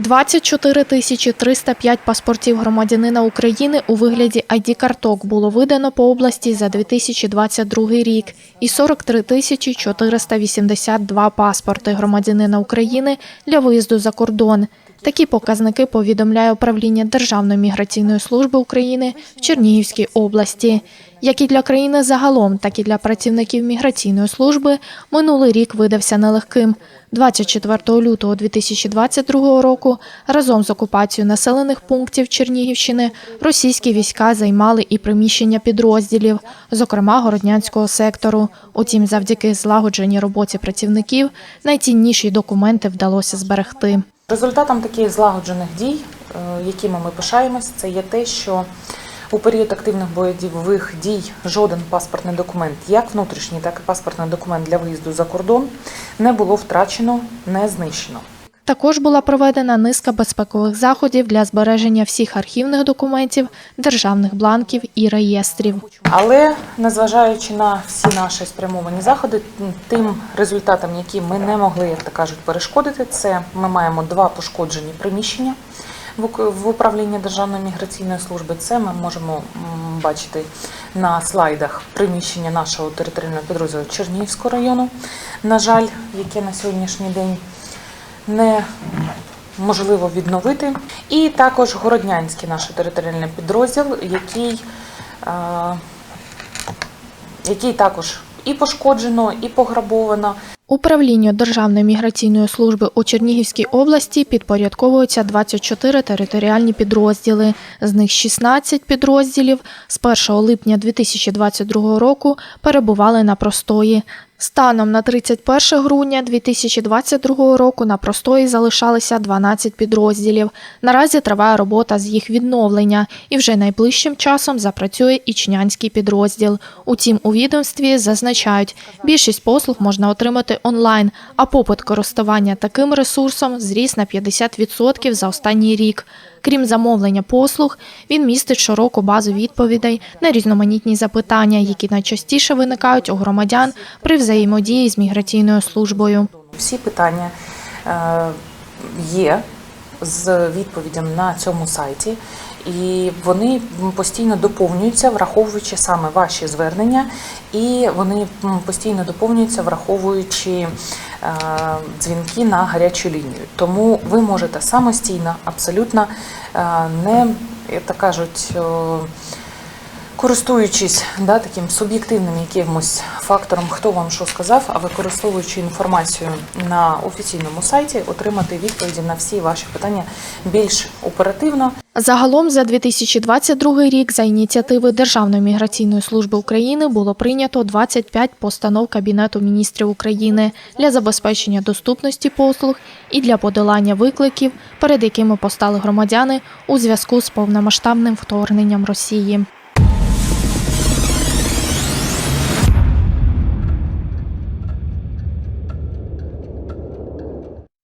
24 тисячі 305 паспортів громадянина України у вигляді ID-карток було видано по області за 2022 рік і 43 тисячі 482 паспорти громадянина України для виїзду за кордон. Такі показники повідомляє управління Державної міграційної служби України в Чернігівській області. Як і для країни загалом, так і для працівників міграційної служби минулий рік видався нелегким. 24 лютого 2022 року разом з окупацією населених пунктів Чернігівщини російські війська займали і приміщення підрозділів, зокрема городнянського сектору. Утім, завдяки злагодженій роботі працівників найцінніші документи вдалося зберегти. Результатом таких злагоджених дій, е, якими ми пишаємось, це є те, що у період активних бойових дій жоден паспортний документ, як внутрішній, так і паспортний документ для виїзду за кордон, не було втрачено, не знищено. Також була проведена низка безпекових заходів для збереження всіх архівних документів, державних бланків і реєстрів. Але незважаючи на всі наші спрямовані заходи, тим результатам, які ми не могли, як то кажуть, перешкодити, це ми маємо два пошкоджені приміщення в управлінні Державної міграційної служби. Це ми можемо бачити на слайдах приміщення нашого територіального підрозділу Чернігівського району. На жаль, яке на сьогоднішній день не можливо відновити. І також Городнянський наш територіальний підрозділ, який, е, який також і пошкоджено, і пограбовано. Управлінню Державної міграційної служби у Чернігівській області підпорядковуються 24 територіальні підрозділи. З них 16 підрозділів з 1 липня 2022 року перебували на простої. Станом на 31 грудня 2022 року на простої залишалися 12 підрозділів. Наразі триває робота з їх відновлення, і вже найближчим часом запрацює ічнянський підрозділ. Утім, у відомстві зазначають, більшість послуг можна отримати онлайн, а попит користування таким ресурсом зріс на 50% за останній рік. Крім замовлення послуг, він містить широку базу відповідей на різноманітні запитання, які найчастіше виникають у громадян при взаємодії з міграційною службою. Всі питання е, є з відповідями на цьому сайті, і вони постійно доповнюються, враховуючи саме ваші звернення, і вони постійно доповнюються, враховуючи е, дзвінки на гарячу лінію. Тому ви можете самостійно, абсолютно е, не як то кажуть. Користуючись да, таким суб'єктивним якимось фактором, хто вам що сказав, а використовуючи інформацію на офіційному сайті, отримати відповіді на всі ваші питання більш оперативно. Загалом за 2022 рік за ініціативи Державної міграційної служби України було прийнято 25 постанов Кабінету міністрів України для забезпечення доступності послуг і для подолання викликів, перед якими постали громадяни у зв'язку з повномасштабним вторгненням Росії.